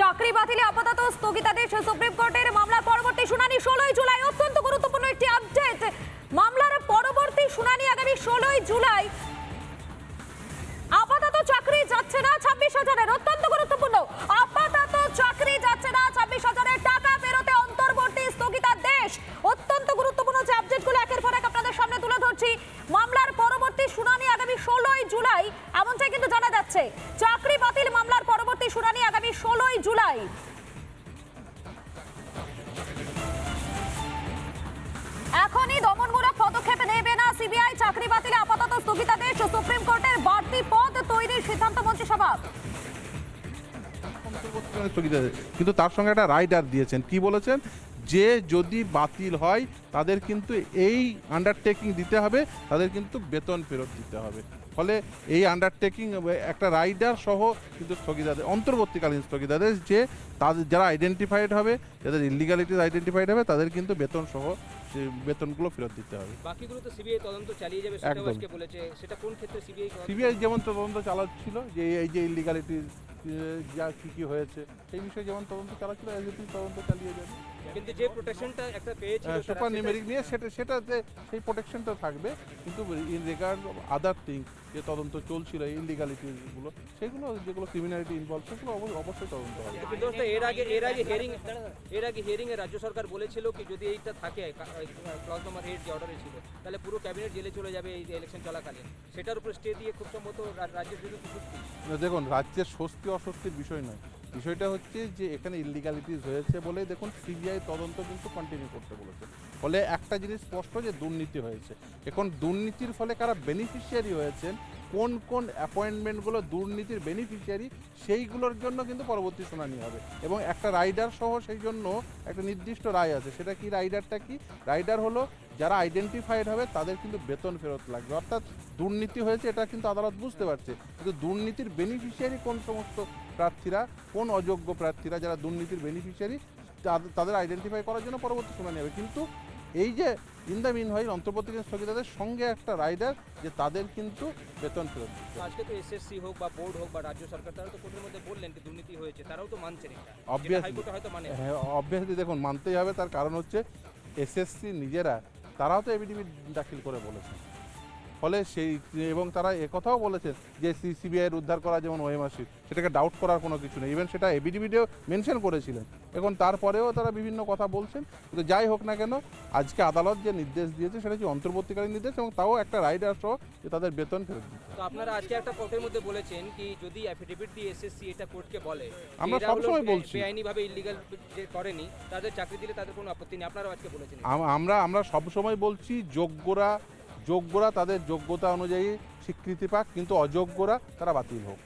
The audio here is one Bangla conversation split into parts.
চাকরি বাতিলে আপাতত স্থগিতাদেশ সুপ্রিম কোর্টের মামলার পরবর্তী শুনানি ষোলোই জুলাই। অত্যন্ত গুরুত্বপূর্ণ একটি আপডেট মামলার পরবর্তী শুনানি আগামী ষোলোই জুলাই। আপাতত চাকরি যাচ্ছে না ছাব্বিশ হাজারের, অত্যন্ত গুরুত্বপূর্ণ। আপাতত চাকরি যাচ্ছে না ছাব্বিশ হাজারের টাকা সিবিআই চাকরি বাতিলে আপাতত স্থগিতাদেশ সুপ্রিম কোর্টের বাড়তি পদ তৈরির সিদ্ধান্ত মন্ত্রিসভা কিন্তু তার সঙ্গে একটা রাইডার দিয়েছেন। কি বলেছেন? যে যদি বাতিল হয়, তাদের কিন্তু এই আন্ডারটেকিং দিতে হবে, তাদের কিন্তু বেতন ফেরত দিতে হবে। ফলে এই আন্ডারটেকিং একটা রাইডার সহ কিন্তু স্থগিতাদেশ অন্তর্বর্তীকালীন স্থগিতাদেশ যে তাদের যারা আইডেন্টিফাইড হবে, যাদের ইলিগালিটিস আইডেন্টিফাইড হবে, তাদের কিন্তু বেতন সহ সে বেতনগুলো ফেরত দিতে হবে। বাকিগুলো তো সিবিআই তদন্ত চালিয়ে যাবে সেটাও একদম। আজকে বলেছে। সেটা কোন ক্ষেত্রে সিবিআই সিবিআই যেমন তদন্ত চালাচ্ছিল যে এই যে ইলিগালিটি যা কী কী হয়েছে সেই বিষয়ে যেমন তদন্ত চালাচ্ছিল এসডিপি তদন্ত চালিয়ে যাবে। কিন্তু যে প্রোটেকশনটা একটা পেয়েছিল তারা সুপার নিউমেরিক নিয়ে সেটা সেটাতে সেই প্রোটেকশনটা থাকবে। কিন্তু ইন রিগার্ড আদার থিং যে তদন্ত চলছিল ইলিগালিটিগুলো সেগুলো যেগুলো ক্রিমিনালিটি ইনভলভ সেগুলো অবশ্যই তদন্ত হবে। কিন্তু এর আগে এর আগে হিয়ারিং এর আগে হিয়ারিং এ রাজ্য সরকার বলেছিল কি যদি এইটা থাকে ক্লজ নাম্বার এইট যে অর্ডারে ছিল তাহলে পুরো ক্যাবিনেট জেলে চলে যাবে এই ইলেকশন চলাকালীন। সেটার উপর স্টে দিয়ে খুব সম্ভবত রাজ্যের বিরুদ্ধে দেখুন রাজ্যের স্বস্তি অস্বস্তির বিষয় নয়। বিষয়টা হচ্ছে যে এখানে ইলিগালিটিস হয়েছে বলে দেখুন সিবিআই তদন্ত কিন্তু কন্টিনিউ করতে বলেছে। ফলে একটা জিনিস স্পষ্ট যে দুর্নীতি হয়েছে। এখন দুর্নীতির ফলে কারা বেনিফিশিয়ারি হয়েছেন কোন কোন অ্যাপয়েন্টমেন্টগুলো দুর্নীতির বেনিফিশিয়ারি সেইগুলোর জন্য কিন্তু পরবর্তী শুনানি হবে। এবং একটা রাইডার সহ সেই জন্য একটা নির্দিষ্ট রায় আছে। সেটা কি রাইডারটা কি? রাইডার হলো যারা আইডেন্টিফাইড হবে, তাদের কিন্তু বেতন ফেরত লাগবে। অর্থাৎ দুর্নীতি হয়েছে, এটা কিন্তু আদালত বুঝতে পারছে। কিন্তু দুর্নীতির বেনিফিশিয়ারি কোন সমস্ত প্রার্থীরা, কোন অযোগ্য প্রার্থীরা যারা দুর্নীতির বেনিফিশিয়ারি তাদের আইডেন্টিফাই করার জন্য পরবর্তী শুনানি হবে। কিন্তু এই যে ইন দ্য মিন হয় অন্তর্বর্তীকালীন স্থগিতাদের সঙ্গে একটা রাইডার যে তাদের কিন্তু বেতন ফেরত আজকে তো এসএসসি হোক বা বোর্ড হোক বা রাজ্য সরকার তারা তো কোর্টের মধ্যে বললেন যে দুর্নীতি হয়েছে তারাও তো মানছেন অবভিয়াসলি হয়তো মানে হ্যাঁ অবভিয়াসলি দেখুন মানতেই হবে তার কারণ হচ্ছে এসএসসি নিজেরা তারাও তো এবিডিবি দাখিল করে বলেছে ফলে সেই এবং তারা একথাও বলেছেন যে সিবিআইয়ের উদ্ধার করা যেমন ওএমআরসি সেটাকে ডাউট করার কোনো কিছু নেই। ইভেন সেটা এবিডিবিতেও মেনশন করেছিলেন। এখন তারপরেও তারা বিভিন্ন কথা বলছেন। কিন্তু যাই হোক না কেন আজকে আদালত যে নির্দেশ দিয়েছে সেটা হচ্ছে অন্তর্বর্তীকালীন নির্দেশ এবং তাও একটা রাইডার সহ যে তাদের বেতন ফেরত তো আপনারা আজকে একটা কোর্টের মধ্যে বলেছেন কি যদি অ্যাফিডেভিট দিয়ে এসএসসি এটা কোর্টকে বলে আমরা সবসময় বলছি। বেআইনিভাবে ইলিগাল যে করেনি তাদের চাকরি দিলে তাদের কোনো আপত্তি নেই। আপনারাও আজকে বলেছেন। আমরা আমরা সবসময় বলছি যোগ্যরা যোগ্যরা তাদের যোগ্যতা অনুযায়ী স্বীকৃতি পাক কিন্তু অযোগ্যরা তারা বাতিল হোক।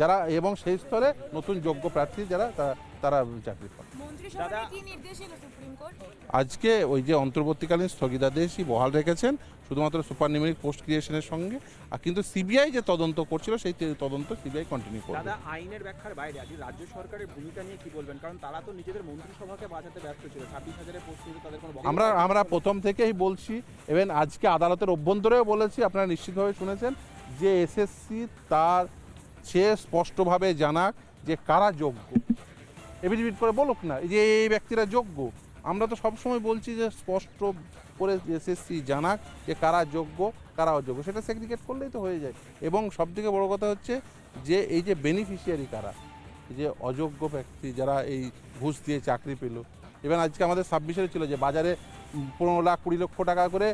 যারা এবং সেই স্তরে নতুন যোগ্য প্রার্থী যারা তারা তারা চাকরি কোর্ট? আজকে ওই যে অন্তর্বর্তীকালীন স্থগিতাদেশই বহাল রেখেছেন শুধুমাত্র সুপার নিউমেরিক পোস্ট ক্রিয়েশনের সঙ্গে। আর কিন্তু সিবিআই যে তদন্ত করছিল সেই তদন্ত সিবিআই কন্টিনিউ করবে। দাদা আইনের ব্যাখ্যার বাইরে আজ রাজ্য সরকারের ভূমিকা নিয়ে কি বলবেন? কারণ তারা তো নিজেদের মন্ত্রিসভাকে বাঁচাতে ব্যস্ত ছিল। ছাব্বিশ হাজারের পোস্ট নিয়ে তাদের কোনো আমরা আমরা প্রথম থেকেই বলছি এবং আজকে আদালতের অভ্যন্তরেও বলেছি আপনারা নিশ্চিতভাবে শুনেছেন যে এসএসসি তার সে স্পষ্টভাবে জানাক যে কারা যোগ্য। এভিডেভিট করে বলুক না যে এই ব্যক্তিরা যোগ্য। আমরা তো সবসময় বলছি যে স্পষ্ট করে এসএসসি জানাক যে কারা যোগ্য, কারা অযোগ্য। সেটা সেগ্রিগেট করলেই তো হয়ে যায়। এবং সবথেকে বড় কথা হচ্ছে যে এই যে বেনিফিশিয়ারি কারা, যে অযোগ্য ব্যক্তি যারা এই ঘুষ দিয়ে চাকরি পেল। ইভেন আজকে আমাদের সাবমিশনে ছিল যে বাজারে পনেরো লাখ কুড়ি লক্ষ টাকা করে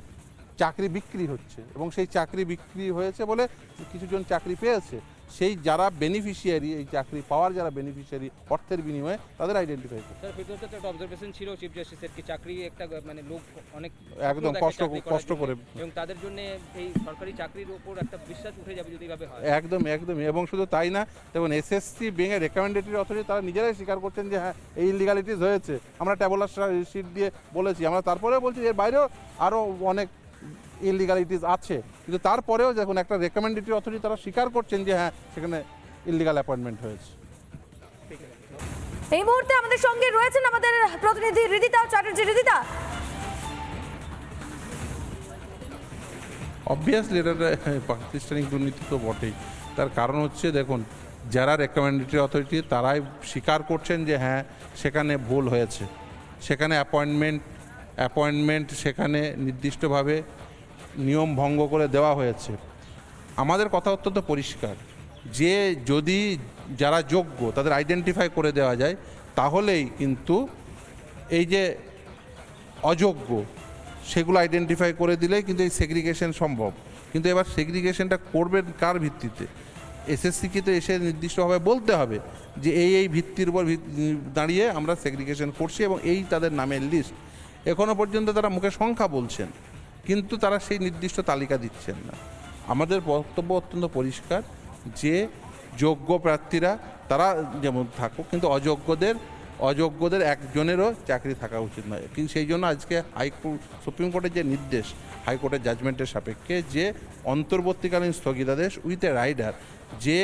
চাকরি বিক্রি হচ্ছে। এবং সেই চাকরি বিক্রি হয়েছে বলে কিছুজন চাকরি পেয়েছে। সেই যারা বেনিফিশিয়ারি এই চাকরি পাওয়ার যারা বেনিফিশিয়ারি অর্থের বিনিময়ে তাদের আইডেন্টিফাই স্যার ফিরদৌস একটা অবজারভেশন ছিল চিফ জাস্টিসের কি চাকরি একটা মানে লোক অনেক একদম কষ্ট কষ্ট করে। এবং তাদের জন্য এই সরকারি চাকরির উপর একটা বিশ্বাস উঠে যাবে যদি এভাবে হয়। একদম একদম। এবং শুধু তাই না দেখুন এসএসসি বেঙে রেকমেন্ডেটরি অথরিটি তারা নিজেরাই স্বীকার করছেন যে হ্যাঁ এই ইলিগালিটিস হয়েছে। আমরা ট্যাবলার শিট দিয়ে বলেছি। আমরা তারপরেও বলছি এর বাইরেও আরও অনেক ইলিগালিটিস আছে। কিন্তু তারপরেও যখন একটা রেকমেন্ডেটরি অথরিটি তারা স্বীকার করছেন যে হ্যাঁ সেখানে ইলিগাল অ্যাপয়েন্টমেন্ট হয়েছে। এই মুহূর্তে আমাদের সঙ্গে রয়েছেন আমাদের প্রতিনিধি রিদিতা চ্যাটার্জি। হৃদিতা অবভিয়াসলি এটা প্রাতিষ্ঠানিক দুর্নীতি তো বটেই। তার কারণ হচ্ছে দেখুন যারা রেকমেন্ডেটরি অথরিটি তারাই স্বীকার করছেন যে হ্যাঁ সেখানে ভুল হয়েছে। সেখানে অ্যাপয়েন্টমেন্ট অ্যাপয়েন্টমেন্ট সেখানে নির্দিষ্টভাবে নিয়ম ভঙ্গ করে দেওয়া হয়েছে। আমাদের কথা অত্যন্ত পরিষ্কার। যে যদি যারা যোগ্য তাদের আইডেন্টিফাই করে দেওয়া যায়, তাহলেই কিন্তু এই যে অযোগ্য সেগুলো আইডেন্টিফাই করে দিলেই কিন্তু এই সেগ্রিগেশন সম্ভব। কিন্তু এবার সেগ্রিগেশনটা করবেন কার ভিত্তিতে? এসএসসিকে তো এসে নির্দিষ্টভাবে বলতে হবে যে এই এই ভিত্তির উপর দাঁড়িয়ে আমরা সেগ্রিগেশন করছি এবং এই তাদের নামের লিস্ট এখনও পর্যন্ত তারা মুখে সংখ্যা বলছেন। কিন্তু তারা সেই নির্দিষ্ট তালিকা দিচ্ছেন না। আমাদের বক্তব্য অত্যন্ত পরিষ্কার যে যোগ্য প্রার্থীরা তারা যেমন থাকুক, কিন্তু অযোগ্যদের অযোগ্যদের একজনেরও চাকরি থাকা উচিত নয়। কিন্তু সেই জন্য আজকে হাইকোর্ট, সুপ্রিম কোর্টের যে নির্দেশ, হাইকোর্টের জাজমেন্টের সাপেক্ষে যে অন্তর্বর্তীকালীন স্থগিতাদেশ উইথ এ রাইডার যে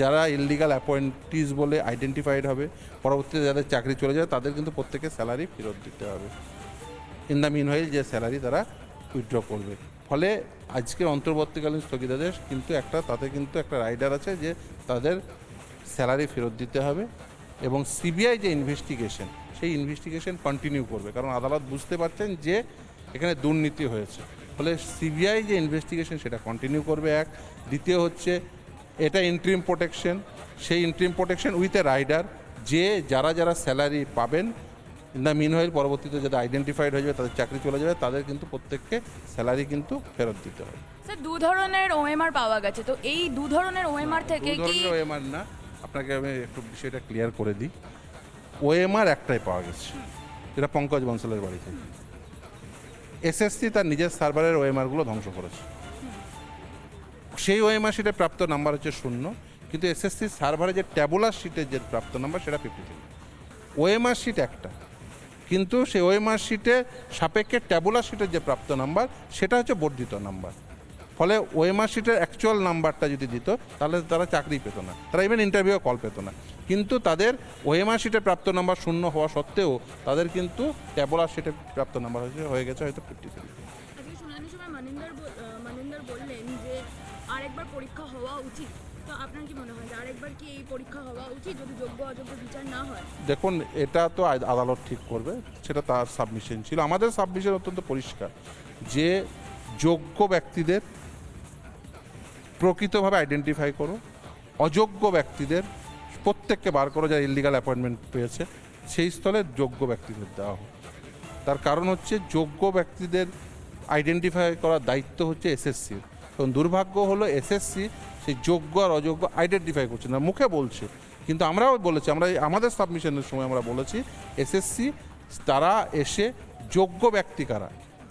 যারা ইললিগাল অ্যাপয়েন্টিস বলে আইডেন্টিফাইড হবে, পরবর্তীতে যাদের চাকরি চলে যাবে, তাদের কিন্তু প্রত্যেকে স্যালারি ফেরত দিতে হবে। ইন দ্য মিন যে স্যালারি তারা উইথড্র করবে। ফলে আজকে অন্তর্বর্তীকালীন স্থগিতাদেশ কিন্তু একটা, তাতে কিন্তু একটা রাইডার আছে যে তাদের স্যালারি ফেরত দিতে হবে এবং সিবিআই যে ইনভেস্টিগেশন সেই ইনভেস্টিগেশন কন্টিনিউ করবে। কারণ আদালত বুঝতে পারছেন যে এখানে দুর্নীতি হয়েছে। ফলে সিবিআই যে ইনভেস্টিগেশন সেটা কন্টিনিউ করবে এক। দ্বিতীয় হচ্ছে, এটা ইন্ট্রিম প্রোটেকশন সেই interim protection with a rider যে যারা যারা স্যালারি পাবেন ইন দ্য মিন পরবর্তীতে যাদের আইডেন্টিফাইড হয়ে যাবে তাদের চাকরি চলে যাবে তাদের কিন্তু প্রত্যেককে স্যালারি কিন্তু ফেরত দিতে হবে। স্যার দু ধরনের ওএমআর পাওয়া গেছে তো এই দু ধরনের ওএমআর থেকে কি ওএমআর না আপনাকে আমি একটু বিষয়টা ক্লিয়ার করে দিই। ওএমআর একটাই পাওয়া গেছে যেটা পঙ্কজ বনসালের বাড়ি থেকে। এসএসসি তার নিজের সার্ভারের ওএমআরগুলো ধ্বংস করেছে। সেই ওএমআর শিটে প্রাপ্ত নাম্বার হচ্ছে শূন্য কিন্তু এসএসসি সার্ভারে যে ট্যাবুলার শিটের যে প্রাপ্ত নাম্বার সেটা ফিফটি থ্রি ওএমআর শিট একটা কিন্তু সেই ওএমআর শিটে সাপেক্ষে ট্যাবুলার শিটের যে প্রাপ্ত নাম্বার সেটা হচ্ছে বর্ধিত নাম্বার ফলে ওএমআর শিটের অ্যাকচুয়াল নাম্বারটা যদি দিত, তাহলে তারা চাকরি পেত না। তারা ইভেন ইন্টারভিউ কল পেত না। কিন্তু তাদের ওএমআর শিটে প্রাপ্ত নাম্বার শূন্য হওয়া সত্ত্বেও, তাদের কিন্তু ট্যাবুলার শিটে প্রাপ্ত নাম্বার হয়েছে হয়ে গেছে হয়তো ফিফটি থ্রি বললেন যে, আরেকবার পরীক্ষা হওয়া উচিত। দেখুন, এটা তো আদালত ঠিক করবে, সেটা তার সাবমিশন ছিল। আমাদের সাবমিশন অত্যন্ত পরিষ্কার, যে যোগ্য ব্যক্তিদের প্রকৃতভাবে আইডেন্টিফাই করো অযোগ্য ব্যক্তিদের প্রত্যেককে বার করো যারা ইলিগাল অ্যাপয়েন্টমেন্ট পেয়েছে, সেই স্থলে যোগ্য ব্যক্তিদের দেওয়া হোক। তার কারণ হচ্ছে যোগ্য ব্যক্তিদের আইডেন্টিফাই করার দায়িত্ব হচ্ছে এসএসসির এবং দুর্ভাগ্য হলো এসএসসি সেই যোগ্য আর অযোগ্য আইডেন্টিফাই করছে না। মুখে বলছে, কিন্তু আমরাও বলেছি, আমরা আমাদের সাবমিশনের সময় আমরা বলেছি, এসএসসি তারা এসে যোগ্য ব্যক্তি কারা?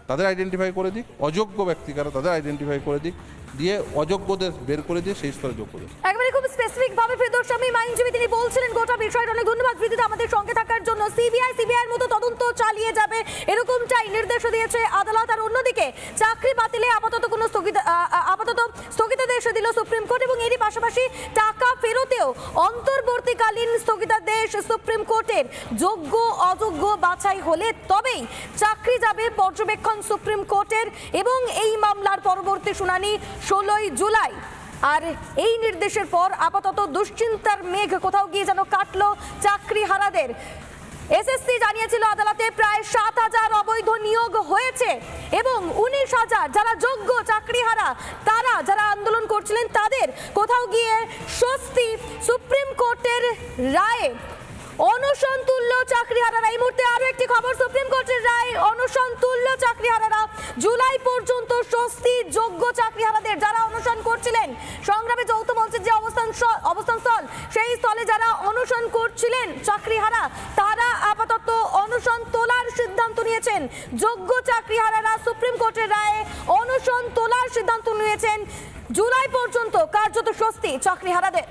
তাদের আইডেন্টিফাই করে দিক, অযোগ্য ব্যক্তি কারা? তাদের আইডেন্টিফাই করে দিক। দিয়ে অযোগ্যদের বের করে দিয়ে সেই স্তরে যোগ্যদের একেবারে খুব স্পেসিফিক ভাবে প্রিয়দর্শনী আইনজীবী তিনি বলছিলেন, গোটা বিষয়টা অনেক ধন্যবাদ প্রীতিদা আমাদের সঙ্গে থাকার জন্য। সিবিআই সিবিআই এর মতো তদন্ত চালিয়ে যাবে এরকমটাই নির্দেশ দিয়েছে আদালত। আর অন্যদিকে, চাকরি বাতিলে আপাতত কোনো স্থগিত আপাতত স্থগিতাদেশ দিল সুপ্রিম কোর্ট এবং এরই পাশাপাশি টাকা ফেরতেও অন্তর্বর্তীকালীন স্থগিতাদেশ সুপ্রিম কোর্টের যোগ্য, অযোগ্য বাছাই হলে তবেই চাকরি যাবে পর্যবেক্ষণ সুপ্রিম কোর্টের এবং এই মামলার পরবর্তী শুনানি ষোলোই জুলাই। আর এই নির্দেশের পর আপাতত দুশ্চিন্তার মেঘ কোথাও গিয়ে যেন কাটলো চাকরি হারাদের এসএসসি জানিয়েছিল আদালতে প্রায় সাত হাজার অবৈধ নিয়োগ হয়েছে এবং উনিশ হাজার যারা যোগ্য চাকরিহারা, তারা যারা আন্দোলন করছিলেন তাদের কোথাও গিয়ে স্বস্তি সুপ্রিম কোর্টের রায়ে অনশন তুল্য চাকরিহারারা। এই মুহূর্তে আরও একটি খবর সুপ্রিম কোর্টের রায়। অনশন তুল্য চাকরিহারারা জুলাই পর্যন্ত স্বস্তি যোগ্য চাকরিহারাদের যারা অনশন করছিলেন, সংগ্রামে যৌথ মঞ্চের যে অবস্থান অবস্থান স্থল, সেই স্থলে যারা অনশন করছিলেন চাকরিহারা, তারা আপাতত অনশন তোলার সিদ্ধান্ত নিয়েছেন। যোগ্য চাকরিহারারা সুপ্রিম কোর্টের রায়ে অনশন তোলার সিদ্ধান্ত নিয়েছেন। জুলাই পর্যন্ত কার্যত স্বস্তি চাকরিহারাদের।